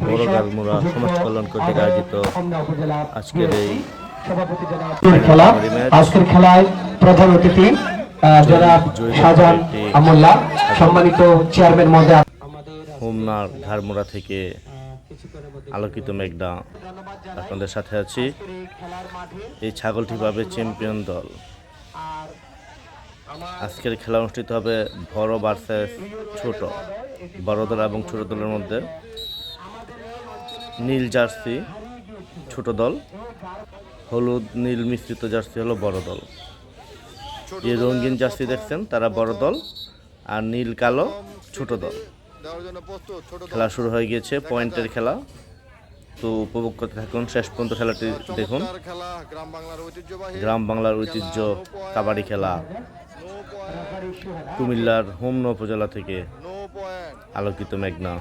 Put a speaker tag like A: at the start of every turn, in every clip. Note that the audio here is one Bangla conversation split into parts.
A: বড়
B: যুক্ত
A: সমাজ কল্যাণ কর্তৃক আয়োজিত আজকের এই
B: খেলা আজকের খেলায় প্রধান অতিথি আহ, জনাব শাহজাহান আমুল্লাহ সম্মানিত চেয়ারম্যান মহোদয়
A: হোমনার ঘাড়মোড়া থেকে আলোকিত
B: জানাই
A: আপনাদের সাথে আছি।
B: এই
A: ছাগলটি পাবে চ্যাম্পিয়ন দল। আজকের খেলা অনুষ্ঠিত হবে বড় ভার্সেস ছোট বড় দল এবং ছোট দলের মধ্যে। নীল জার্সি ছোট দল। হলুদ নীল মিশ্রিত জার্সি হলো বড় দল। যে রঙিন জার্সি দেখছেন তারা বড় দল। আর নীল কালো ছোট দল। খেলা শুরু হয়ে গিয়েছে পয়েন্টের খেলা। তো উপভোগ করতে থাকুন শেষ পর্যন্ত খেলাটি দেখুন।
C: গ্রাম বাংলার ঐতিহ্যবাহী
A: গ্রাম বাংলার ঐতিহ্য কাবাডি খেলা। কুমিল্লার হোমনা উপজেলা থেকে আলোকিত মেঘনা।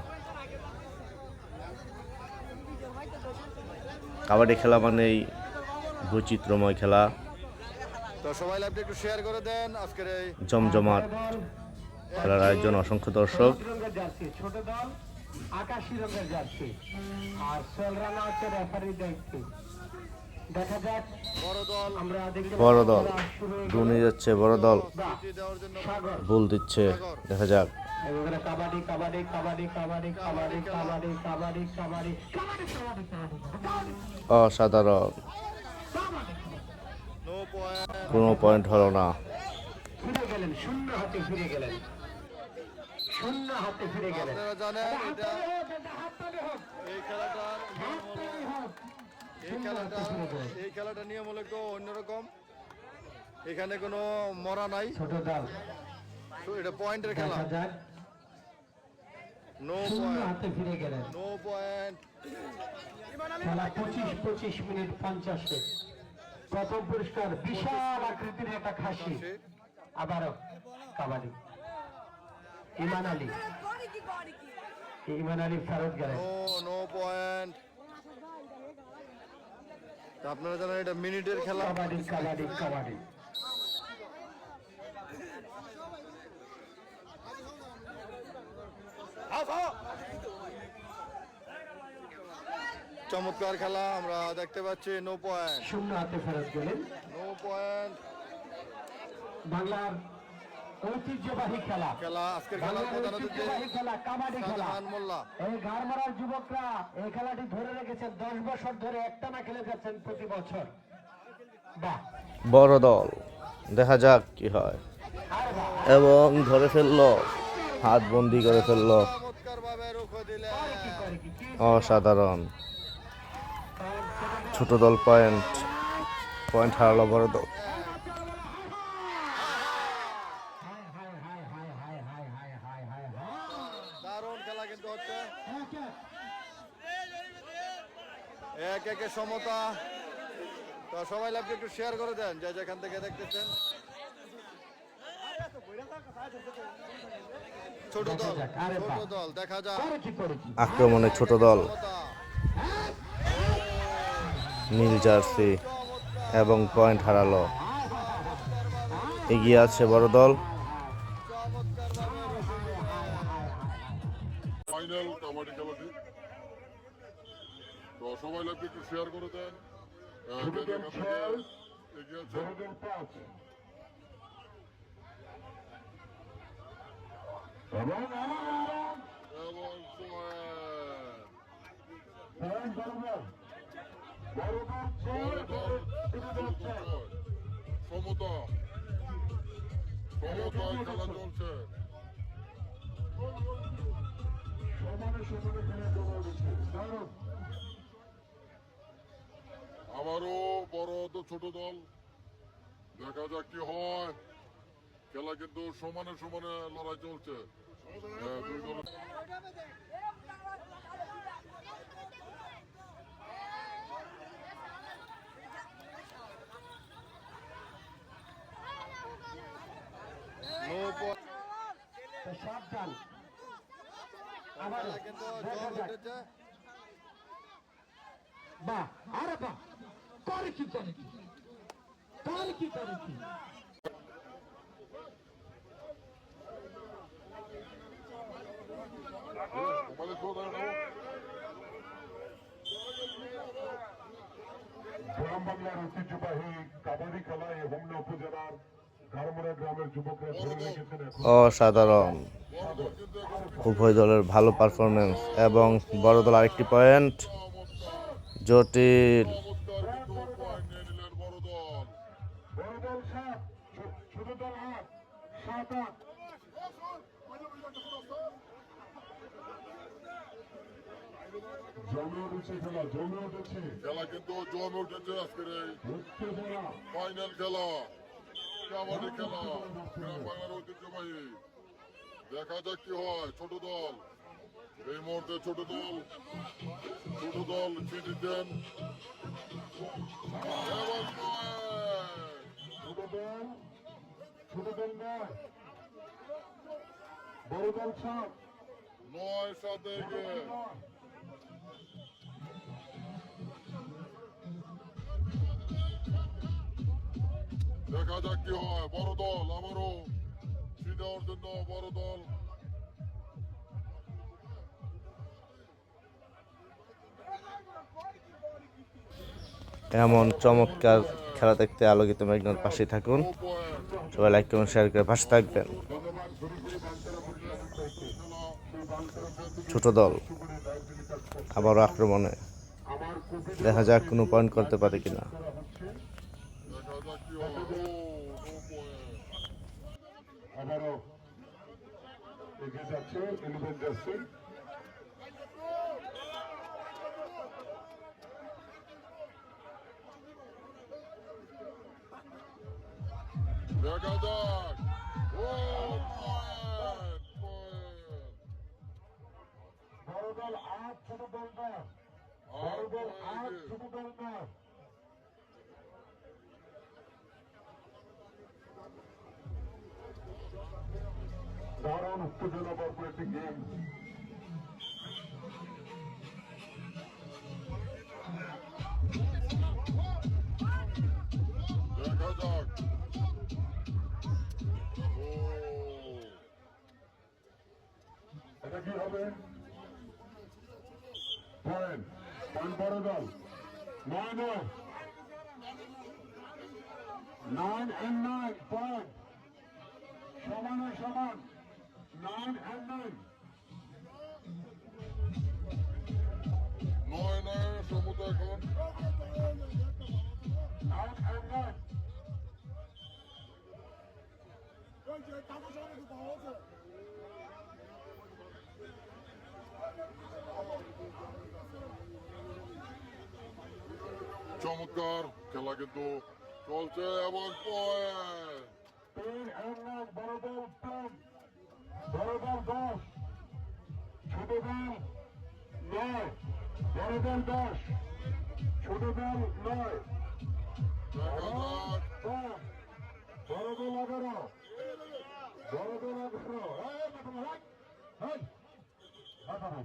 A: কাবাডি খেলা মানেই বৈচিত্র্যময় খেলা।
C: তো সবাই লাইভটা একটু শেয়ার করে দেন। আজকের এই
A: জমজমাট খেলার আয়োজন অসংখ্য দর্শক।
B: হলুদ রঙের জার্সি ছোট দল আকাশি রঙের জার্সি আর সোল হচ্ছে রেফারির দায়িত্ব দেখা যাক
C: বড় দল।
B: আমরা
A: বড় দল দুনি যাচ্ছে বড় দল বল দিচ্ছে দেখা যাক।
B: এবারে কাবাডি কাবাডি কাবাডি কাবাডি কাবাডি কাবাডি কাবাডি কাবাডি কাবাডি কাবাডি কাবাডি
A: অসাধারণ
C: নো পয়েন্ট
A: কোনো পয়েন্ট হলো না
B: ফিরে গেলেন শূন্য হাতে ফিরে গেলেন শূন্য হাতে ফিরে গেলেন
C: আপনারা জানেন এটা
B: হাত তালি হোক,
C: এই
B: হোক।
C: এই খেলাটা এই খেলাটার নিয়ম হলো একটু অন্যরকম এখানে কোনো মরা নাই
B: ছোট দল
C: তো এটা পয়েন্টের খেলা নো পয়েন্ট
B: হাতে ফিরে গেলেন।
C: নো পয়েন্ট
B: খেলা পঁচিশ পঁচিশ মিনিট পঞ্চাশে প্রথম পুরস্কার? বিশাল আকৃতির একটা খাসি। আবারও কাবাডি। ইমান আলী। ইমান আলী ফেরত গেলেন।
C: নো পয়েন্ট আপনারা জানেন এটা মিনিটের খেলা।
B: কাবাডি কাবাডি কাবাডি।
C: চমৎকার খেলা আমরা দেখতে পাচ্ছি নো পয়েন্ট
B: শূন্য হাতে ফেরত গেলেন।
C: নো পয়েন্ট
B: বাংলার ঐতিহ্যবাহী খেলা।
C: খেলা আজকের
B: বাংলার ঐতিহ্যবাহী খেলা কাবাডি খেলা।
C: শাহজাহান মোল্লা।
B: এই গারমারার যুবকরা এই খেলাটি ধরে রেখেছেন দশ বছর ধরে একটানা খেলে যাচ্ছেন প্রতি বছর। বাহ।
A: বড় দল দেখা যাক কি হয়। এবং ধরে ফেলল। হাত বন্দি করে ফেলল। অসাধারণ। ছোট দল পয়েন্ট পয়েন্ট হারালো বড় দল।
B: এক একে
C: সমতা। তো সবাই লাইভটা একটু শেয়ার করে দেন, যে যেখান থেকে দেখতেছেন।
A: আক্রমণে ছোট দল। নীল জার্সি এবং পয়েন্ট হারালো। এগিয়ে আছে বড় দল।
D: ফাইনাল কাবাডি খেলাটি। তো সবাই লাগবে একটু শেয়ার করে দেন। এগিয়ে আছেন। এবং সমতা সমতায় খেলা চলছে। আবারও বড় তো ছোট দল। দেখা যাক কি হয়। খেলা কিন্তু সমানে সমানে লড়াই চলছে। হ্যাঁ,
B: সাবধান আবার
C: কিন্তু জল উঠেছে
B: বাহ আরে বাহ করে কি করে কি? করে কি করে কি?
E: গ্রাম বাংলার ঐতিহ্যবাহী কাবাডি খেলায় হোমনা উপজেলার গ্রামের যুবকরা ধরে রেখেছেন
A: অসাধারণ। উভয় দলের ভালো পারফরমেন্স এবং বড় দল আরেকটি পয়েন্ট জটিল।
E: উঠেছে খেলা জমে উঠেছে।
D: খেলা কিন্তু জমে উঠেছে আজকের
E: উত্তেজনা
D: ফাইনাল খেলা। কাবাডি খেলা। বাংলার ঐতিহ্যবাহী। দেখা যাক কি হয় ছোট দল। এই মুহূর্তে ছোট দল। ছোট দল এবং point!
E: ছোট দল ছোট দল নয়। বড় দল সাত
D: নয়। সাথে দেখা যাক কি হয়। বড় দল আবারও দেওয়ার জন্য বড় দল।
A: এমন চমৎকার খেলা দেখতে আলোকিত মেঘনার পাশে থাকুন। সবাই লাইক কমেন্ট শেয়ার করে পাশে থাকবেন। ছোট দল আবারও আক্রমণে। দেখা যাক কোনো পয়েন্ট করতে পারে কিনা।
E: নয় বড় দল আট দল নয় দারুণ উত্তেজনা ভরপুর একটি গেম
D: দেখা যাক।
E: এটা কি হবে পয়েন্ট পয়েন্ট বড় দল নয় নয় নাইন এন্ড নাইন পয়েন্ট সমানে সমান নাইন এন্ড নাইন
D: নয় নয় সমুদ্র এখন
E: নাইন এন্ড নাইন
D: চমৎকার খেলা কিন্তু চলছে এবং
E: দল দশ। ছোট দল নয়। বড় দল দশ। ছোট দল নয়। বড় দল এগারো। বড় দল এগারো এই, বাবা, এই, এই, এই, বাবা।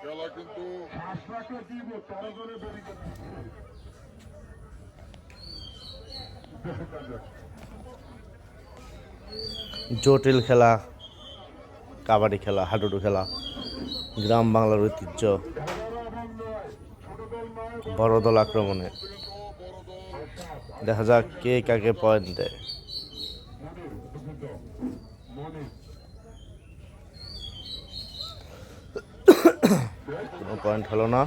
D: খেলা কিন্তু।
A: জটিল খেলা কাবাডি খেলা হাডুডু খেলা গ্রাম বাংলার ঐতিহ্য বড় দল আক্রমণে দেখা যাক কে কাকে পয়েন্ট দেয়
E: মনির দুঃখিত মনির
A: কোনো পয়েন্ট হলো না।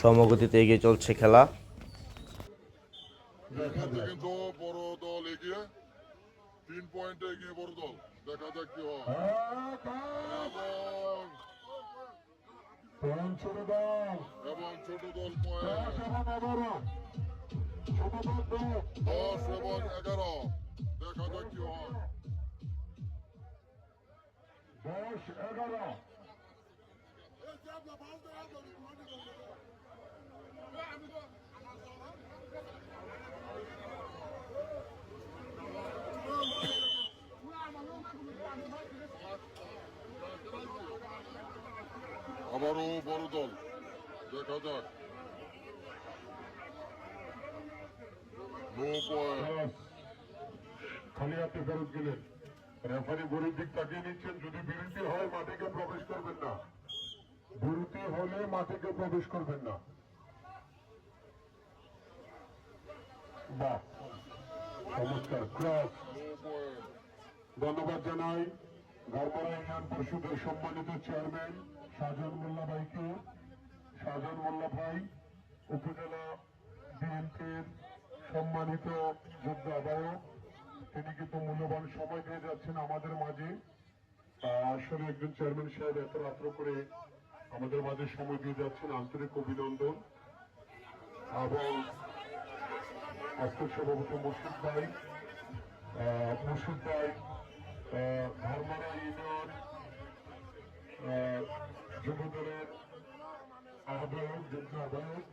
A: সমগতিতে এগিয়ে চলছে খেলা।
D: কিন্তু বড় দল এগিয়ে তিন পয়েন্টে এগিয়ে বড় দল। দেখা যাক কি হয়। এবং
E: ছোট দল।
D: এবং ছোট দল
E: দশ
D: পয়েন্ট
E: ছোট দল দশ।
D: দশ এবং এগারো। দেখা যাক কি হয়।
E: দশ এগারো।
D: আবারও বড় দল দেখা যাক
E: খালি হাতে ফেরত গেলেন। রেফারি গরিব দিক তাকিয়ে নিচ্ছেন, যদি বিরতি হয়, মাঠে প্রবেশ করবেন না। বিরতি হলে মাঠে কেউ প্রবেশ করবেন না। ধন্যবাদ জানাই ইউনিয়ন পরিষদের সম্মানিত চেয়ারম্যান শাহজাহান মোল্লা ভাইকে। শাহজাহান মোল্লা ভাই, উপজেলা বিএনপির সম্মানিত যোগ্য আহ্বায়ক। তিনি কিন্তু মূল্যবান সময় দিয়ে যাচ্ছেন আমাদের মাঝে। আসলে একজন চেয়ারম্যান সাহেব এত রাত্র করে আমাদের মাঝে সময় দিয়ে যাচ্ছেন আন্তরিক অভিনন্দন এবং আজকের সভাপতি মুর্শিদ ভাই মুর্শিদ ভাই ধর্মরা ইউনিয়ন আহ, যুব দলের আহ্বায়ক যোগ্য আহ্বায়ক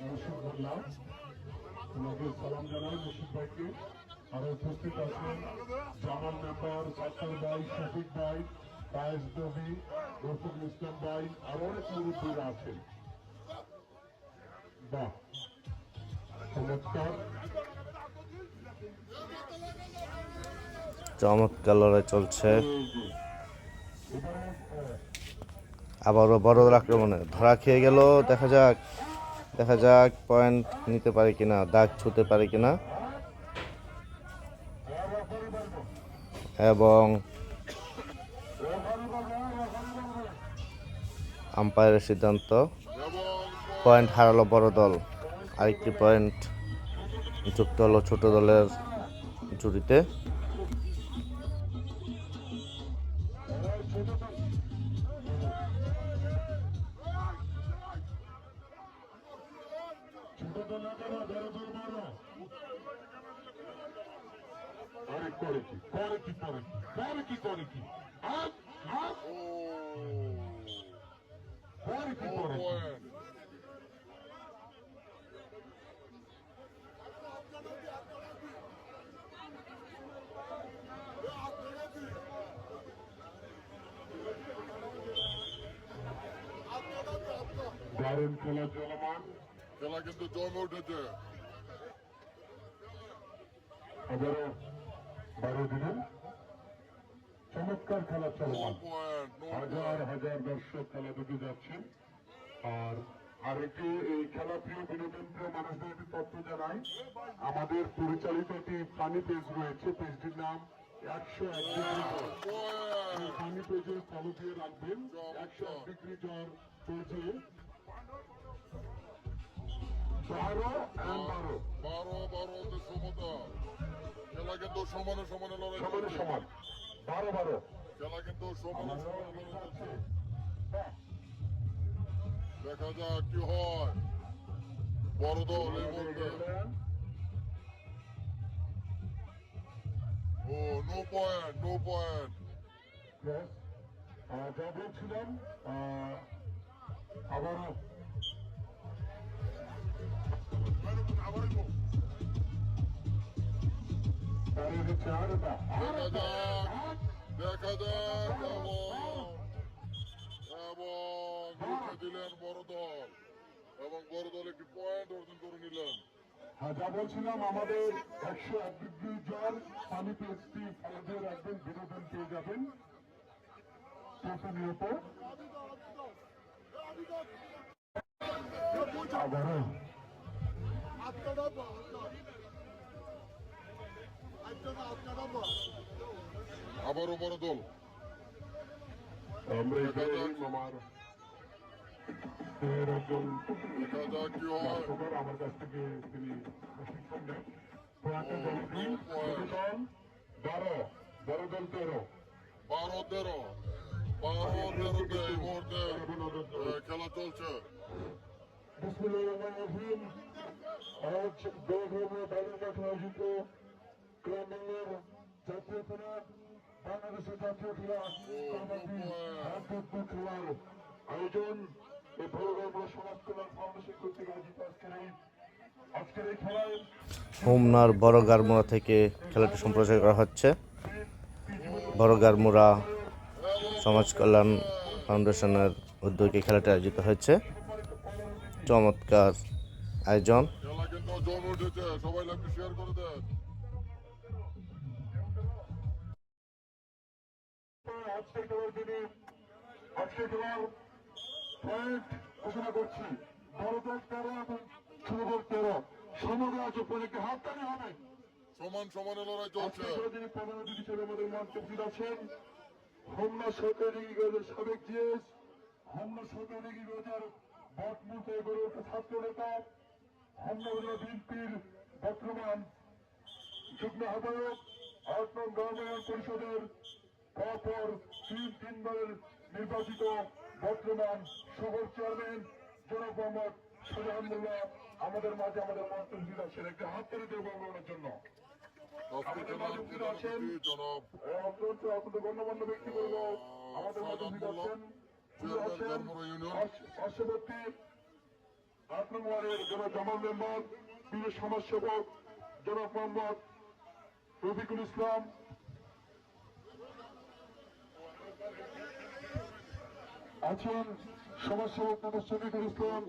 E: মুর্শিদ মোল্লা। ওনাকে সালাম জানাই মুর্শিদ ভাইকে। আরও উপস্থিত আছেন জামাল মেম্বার সাত্তার ভাই শফিক ভাই কায়েস নবী রফিকুল ইসলাম ভাই আরও অনেক মুরব্বীরা আছেন। বাহ চমৎকার।
A: চমৎকার লড়াই চলছে। আবারও বড় আক্রমণে ধরা খেয়ে গেল দেখা যাক দেখা যাক পয়েন্ট নিতে পারে কিনা দাগ ছুতে পারে কিনা। এবং আম্পায়ারের সিদ্ধান্ত। পয়েন্ট হারালো বড় দল। আরেকটি পয়েন্ট যুক্ত হলো ছোট দলের জুড়িতে
E: দারুণ খেলা চলমান।
D: খেলা কিন্তু জমে উঠেছে।
E: আবারও বারো দিনের চমৎকার খেলা চলমান। হাজার হাজার দর্শক খেলা দেখে যাচ্ছেন। আর আরেকটি এই খেলা প্রিয় বিনোদন প্রিয় মানুষদের একটি তথ্য জানাই। আমাদের পরিচালিত একটি ফানি পেজ রয়েছে। পেজটির নাম একশো এক ডিগ্রি ফানি পেজে ফলো দিয়ে রাখবেন। একশো এক ডিগ্রি জ্বর পেজে বারো বারো
D: বারো বারো। সমতা। খেলা কিন্তু সমানে সমানে লড়াই
E: সমানে সমান। বারো বারো।
D: খেলা কিন্তু সমানে সমানে লড়াই চলছে। দেখা যাক কি হয়। বড় দল এই মুহূর্তে। ও নো পয়েন্ট নো পয়েন্ট
E: যা বলছিলাম আবারও
D: এবং দিলেন বড় এবং বড় দল একটি পয়েন্ট অর্জন করে নিলেন
E: যা বলছিলাম, আমাদের একশো এক ডিগ্রি জ্বর পানি পেজটি ফলো রাখবেন বিনোদন পেয়ে যাবেন। প্রতিনিয়ত আবারও
D: আবারও বড় দল।
E: আমরা এখানে আমার।
D: দেখা যাক কি হয়।
E: আমার কাছ থেকে তিনি দল বারো বারো দল তেরো।
D: বারো তেরো। বারো তেরোতে এই মুহূর্তে খেলা চলছে।
E: বিসমুল্লাহিম আজ বেগমে বাড়ির মাঠে আয়োজিত গ্রামের জাতীয় বাংলাদেশের জাতীয় খেলার আয়োজন এই সমাজ কল্যাণ ফাউন্ডেশন কর্তৃক আয়োজিত আজকের এই আজকের এই খেলায়
A: হোমনার বড় গারমোড়া থেকে খেলাটি সম্প্রচার করা হচ্ছে। বড় গারমোড়া সমাজ কল্যাণ ফাউন্ডেশনের উদ্যোগে খেলাটি আয়োজিত হয়েছে। চমৎকার আয়োজন।
E: আজকের খেলার দিনে আজকের খেলার পয়েন্ট ঘোষণা করছি। দল তেরো এবং ছোট তেরো। সমগ্র আছে পয়েন্টে হাততালি হবে
D: সমান সমানে লড়াই চলছে।
E: আজকের প্রধান অতিথি হিসেবে আমাদের মঞ্চে উপস্থিত আছেন হোমনা সরকারি সাবেক জিএস হোমনা সরকারি লীগের বটমুখে গড়ে ওঠা ছাত্র নেতা হোমনা বিএনপির বর্তমান যুগ্ম আহ্বায়ক আট নং গ্রামীণ পরিষদের পরপর তিন তিনবারের নির্বাচিত বর্তমান শহর চেয়ারম্যান জনাব মোহাম্মদ সুজাহান আমাদের মাঝে আমাদের মন্তব্য আছেন একটা হাত করে দেবো বলার জন্য। অত্যন্ত অত্যন্ত গণ্যমান্য ব্যক্তিবর্গ আমাদের মাঝে উপস্থিত আছেন পার্শ্ববর্তী আট জনাব জামাল মেম্বার প্রিয় সমাজসেবক জনাব মোহাম্মদ রফিকুল ইসলাম আছেন সমাজসেবক মোহাম্মদ শফিকুল ইসলাম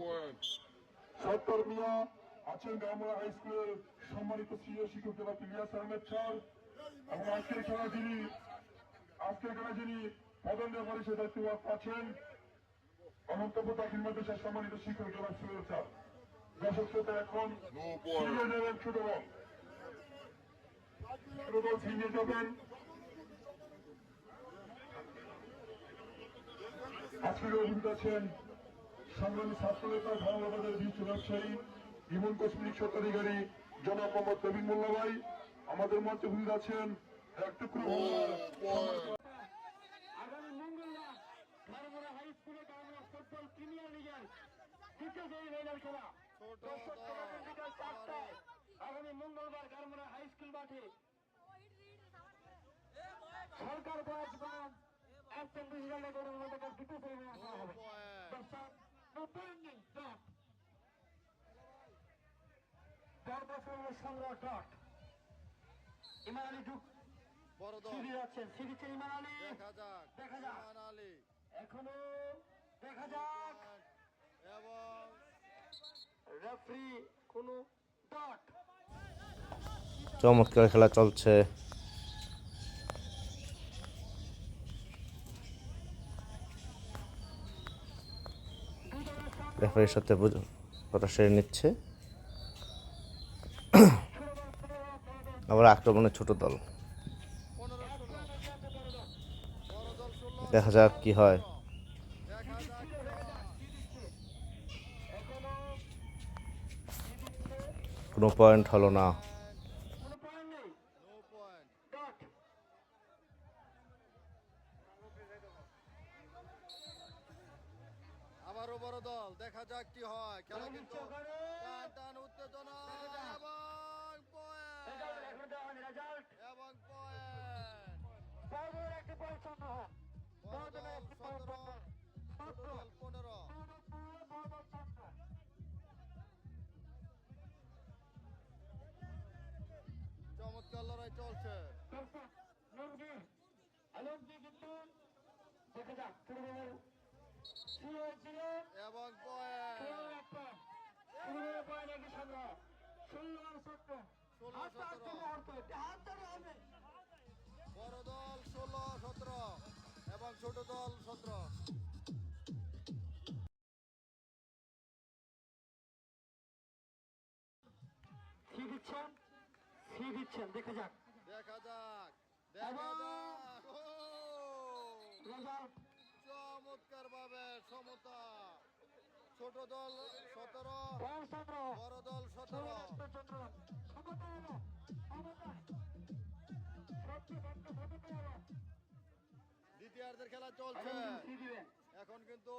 E: সত্তর মিয়া আছেন গামরা হাই স্কুলের সম্মানিত সিনিয়র শিক্ষক জনাব ইলিয়াস আহমেদ স্যার এবং আজকের খেলা যিনি আজকের খেলা যিনি প্রধান রেফারি সে দায়িত্ব আছেন অনন্তপুর দাখিল মাদ্রাসার সম্মানিত শিক্ষক জনাব সুরেল স্যার। দর্শক শ্রোতা এখন যাবেন ছোট বল ছোট বল ফিরে যাবেন। আজকের অভিজ্ঞতা আছেন সংগ্রামী ছাত্র নেতা ধর্মবাদের বিশ্ব ব্যবসায়ী বিমল কসমিক স্বত্বাধিকারী জনাব মোহাম্মদ নবীন মোল্লা ভাই। আমাদের মঞ্চে উপস্থিত আছেন এক টুকরো
B: আগামী মঙ্গলবার ধর্মরা হাই স্কুলে ধর্মরা ফুটবল প্রিমিয়ার লিগের দ্বিতীয় সেমিফাইনাল খেলা। বিকাল চারটায়। আগামী মঙ্গলবার গারমোড়া হাই স্কুল মাঠে। সরকার বাজ বা অ্যাবসেন্ট ডিজিটাল মধ্যে দ্বিতীয় সেমিফাইনাল খেলা হবে। ডট দরবার সংগ্রহ ডট ইমান আলী ঢুক।
C: বড় দল।
B: সিঁড়ি যাচ্ছেন সিঁড়িচ্ছেন ইমান আলী।
C: দেখা যাক
B: দেখা যাক।
C: ইমান আলী।
B: এখনও দেখা যাক।
C: এবং
B: রেফারি কোনো ডট
A: চমৎকার খেলা চলছে। রেফারির সাথে কথা সেরে নিচ্ছে। আবার আক্রমণের ছোট দল। দেখা যাক কি হয়। কোনো পয়েন্ট হলো না।
B: ধরে হবে।
C: বড় দল ষোলো সতেরো এবং ছোট দল সতেরো।
B: দিচ্ছেন ফি দিচ্ছেন। দেখা যাক
C: দেখা যাক দেখা যাক ও!
B: রেজাল্ট
C: চমৎকার ভাবে সমতা। ছোট দল সতেরো বড় দল সতেরো। দ্বিতীয়ার্ধের খেলা চলছে। এখন কিন্তু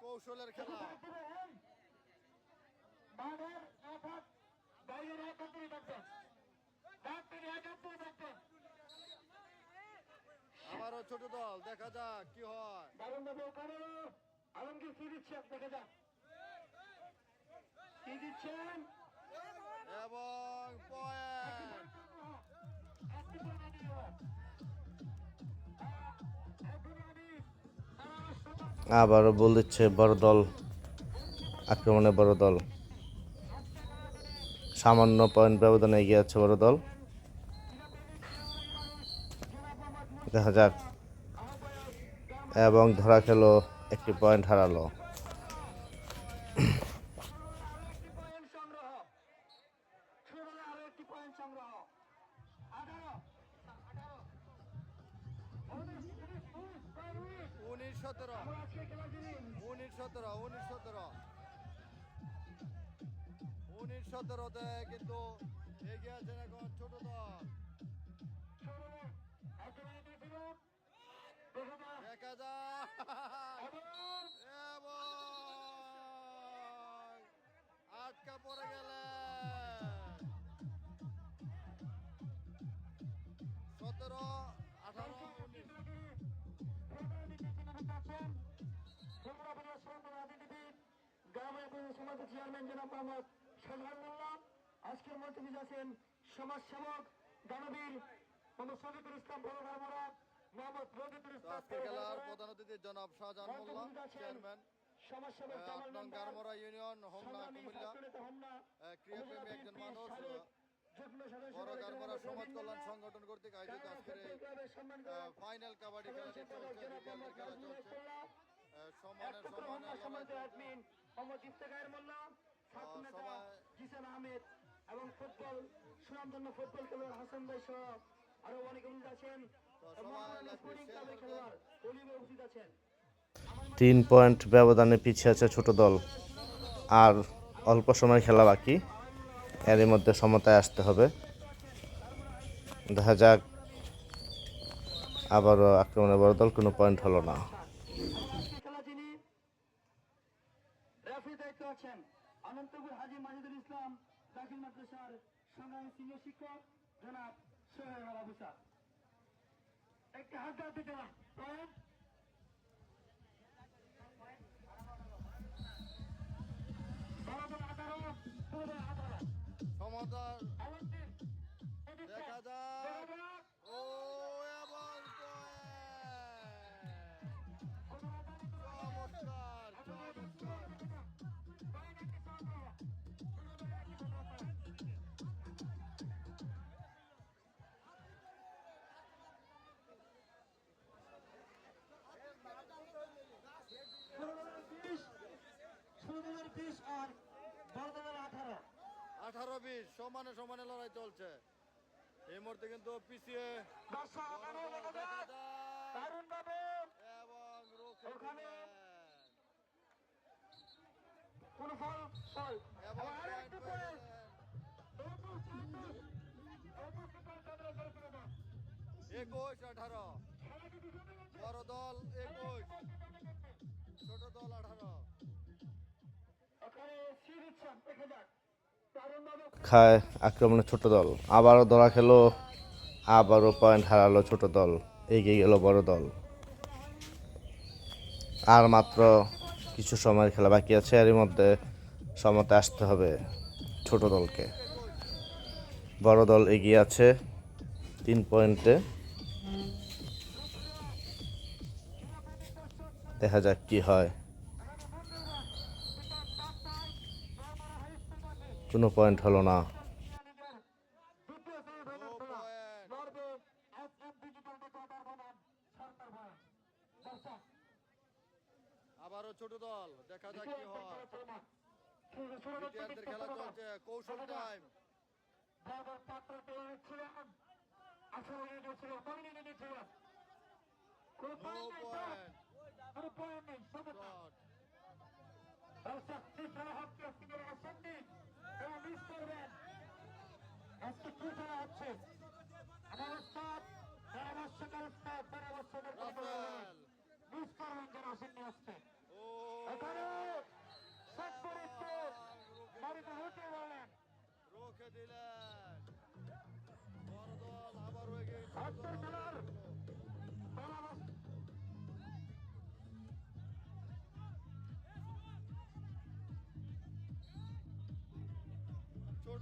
C: কৌশলের খেলা।
B: মাঠের এক হাত বাইরের এক হাত দিয়ে থাকবেন ডাক্তার এক হাত দিয়ে থাকবেন
C: আবারও ছোট দল দেখা যাক কি হয়।
B: দেখা যাক। দিচ্ছেন?
C: এবং
A: আবারও বল দিচ্ছে বড় দল আক্রমণে বড় দল। সামান্য পয়েন্ট ব্যবধানে এগিয়ে আছে বড় দল। দেখা যাক এবং ধরা খেলো একটি পয়েন্ট হারালো।
B: সমাজের চেয়ারম্যান জনাব মোহাম্মদ সোহান মোল্লা আজকের মন্ত্রী আছেন সমাজসেবক দানবীর মোহাম্মদ শফিকুল ইসলাম বড়গারমরা মোহাম্মদ ইসলাম
C: আজকের খেলার প্রধান অতিথি জনাব শাহজাহান মোল্লা চেয়ারম্যান
B: সমাজসেবক
C: আহ,
B: জামাল
C: আট নং
B: মেম্বার
C: গারমরা ইউনিয়ন হোমনা কুমিল্লা।
B: ছাত্রনেতা হোমনা
C: আহ, ক্রীড়াপ্রেমী একজন মানুষ আহ,
B: যুগ্ম সদস্য
C: বড় গারমরা সমাজ কল্যাণ সংগঠন কর্তৃক আয়োজিত আজকের এই ফাইনাল কাবাডি খেলা চলছে। সমানে সমানে
B: মোহাম্মদ মোল্লা ছাত্র নেতা জিসান আহমেদ এবং ফুটবল সুনামধন্য ফুটবল খেলোয়াড় হাসান ভাই সহ আরও অনেক আছেন।
A: তিন পয়েন্ট ব্যবধানে পিছিয়ে আছে ছোট দল। আর অল্প সময় খেলা বাকি। এরই মধ্যে সমতায় আসতে হবে। দেখা যাক আবারও আক্রমণে বড় দল কোনো পয়েন্ট হলো না
B: আজকের খেলা যিনি রেফারি দায়িত্ব আছেন অনন্তপুর হাজি মাজিদুল ইসলাম, দাখিল মাদ্রাসার সংগ্রামী সিনিয়র শিক্ষক জনাব সোহেব আল আবুসা একটি হাত দাও দিতে না পয়েন্ট
C: সমতার
B: বিশ আর বর্ধমানের আঠারো।
C: আঠারো বিশ সমানে সমানে লড়াই চলছে। এই মুহূর্তে কিন্তু পিছিয়ে এবং
B: ওখানে কোন ফল ফল।
C: এবং
B: আরেকটি
C: গেলেন। একুশ আঠারো। বড় দল একুশ। ছোট দল আঠারো।
A: খায় আক্রমণে ছোট দল। আবারও ধরা খেলো, আবারও পয়েন্ট হারালো ছোট দল। এগিয়ে গেল বড় দল। আর মাত্র কিছু সময়ের খেলা বাকি আছে, এরই মধ্যে সমতে আসতে হবে ছোট দলকে। বড় দল এগিয়ে আছে তিন পয়েন্টে। দেখা যাক কি হয়। কোনো পয়েন্ট হলো না।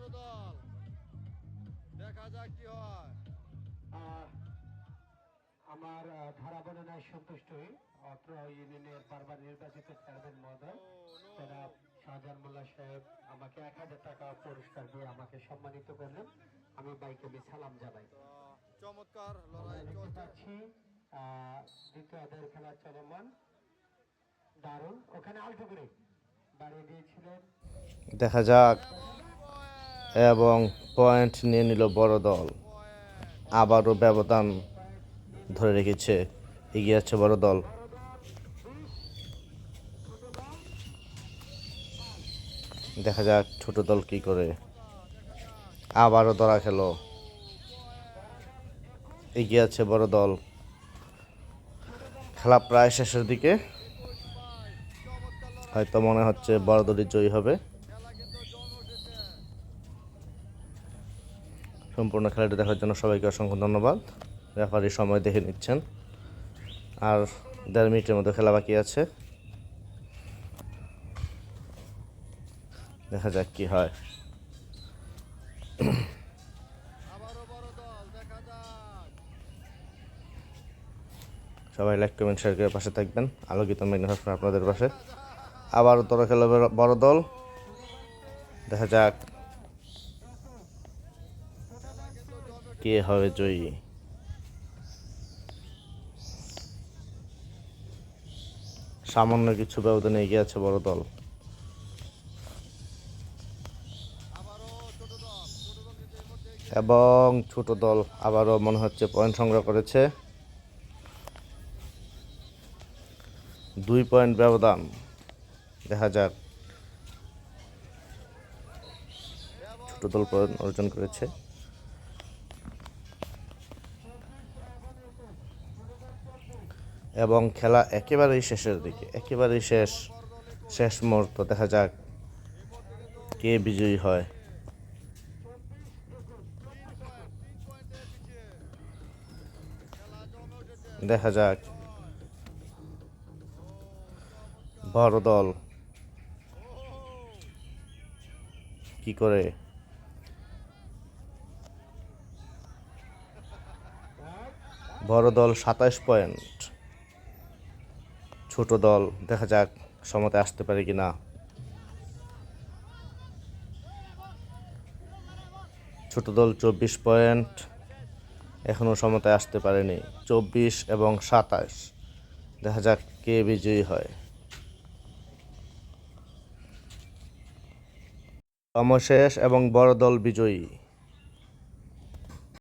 C: দল দেখা যাক কি হয়।
B: আমার ধারা বর্ণনায় সন্তুষ্ট হই। অত্র ইউনিয়নের বারবার নির্বাচিত চেয়ারম্যান মহোদয় জনাব শাহজাহান মোল্লা সাহেব আমাকে এক হাজার টাকা পুরস্কার দিয়ে আমাকে সম্মানিত করলেন। আমি বাইকে সালাম জানাই।
C: চমৎকার লড়াই চলছে।
B: পাচ্ছি আহ, খেলা চলমান। দারুণ। ওখানে আলটো করে বাড়িয়ে দিয়েছিলেন।
A: দেখা যাক। এবং পয়েন্ট নিয়ে নিল বড় দল। আবারও ব্যবধান ধরে রেখেছে, এগিয়ে আছে বড় দল। দেখা যাক ছোট দল কি করে আবারও ধরা খেলো। এগিয়ে আছে বড় দল। খেলা প্রায় শেষের দিকে। হয়তো মনে হচ্ছে বড় দলই জয়ী হবে। সম্পূর্ণ খেলাটি দেখার জন্য সবাইকে অসংখ্য ধন্যবাদ। রেফারি সময় দেখে নিচ্ছেন। আর দেড় মিনিটের মতো খেলা বাকি আছে। দেখা যাক কি হয়।
C: আবারও
A: সবাই লাইক, কমেন্ট শেয়ার করে পাশে থাকবেন। আলোকিত মেঘনা আপনাদের পাশে। আবার তোরা খেলা বড় দল। দেখা যাক। কে হবে জয়ী? সামান্য কিছু ব্যবধানে এগিয়ে আছে বড় দল। এবং ছোট দল আবারও মনে হচ্ছে পয়েন্ট সংগ্রহ করেছে। দুই পয়েন্ট ব্যবধান। দেখা যাক। ছোট দল পয়েন্ট অর্জন করেছে। এবং খেলা একেবারেই শেষের দিকে, একেবারেই শেষ শেষ মুহূর্ত। দেখা যাক কে বিজয়ী হয়। দেখা যাক। বড় দল কি করে? বড় দল সাতাশ পয়েন্ট। ছোট দল, দেখা যাক সমতে আসতে পারে কি না ছোট দল চব্বিশ পয়েন্ট এখনও সমতে আসতে পারেনি। চব্বিশ এবং সাতাশ, দেখা যাক কে বিজয়ী হয়। সময় শেষ এবং বড় দল বিজয়ী।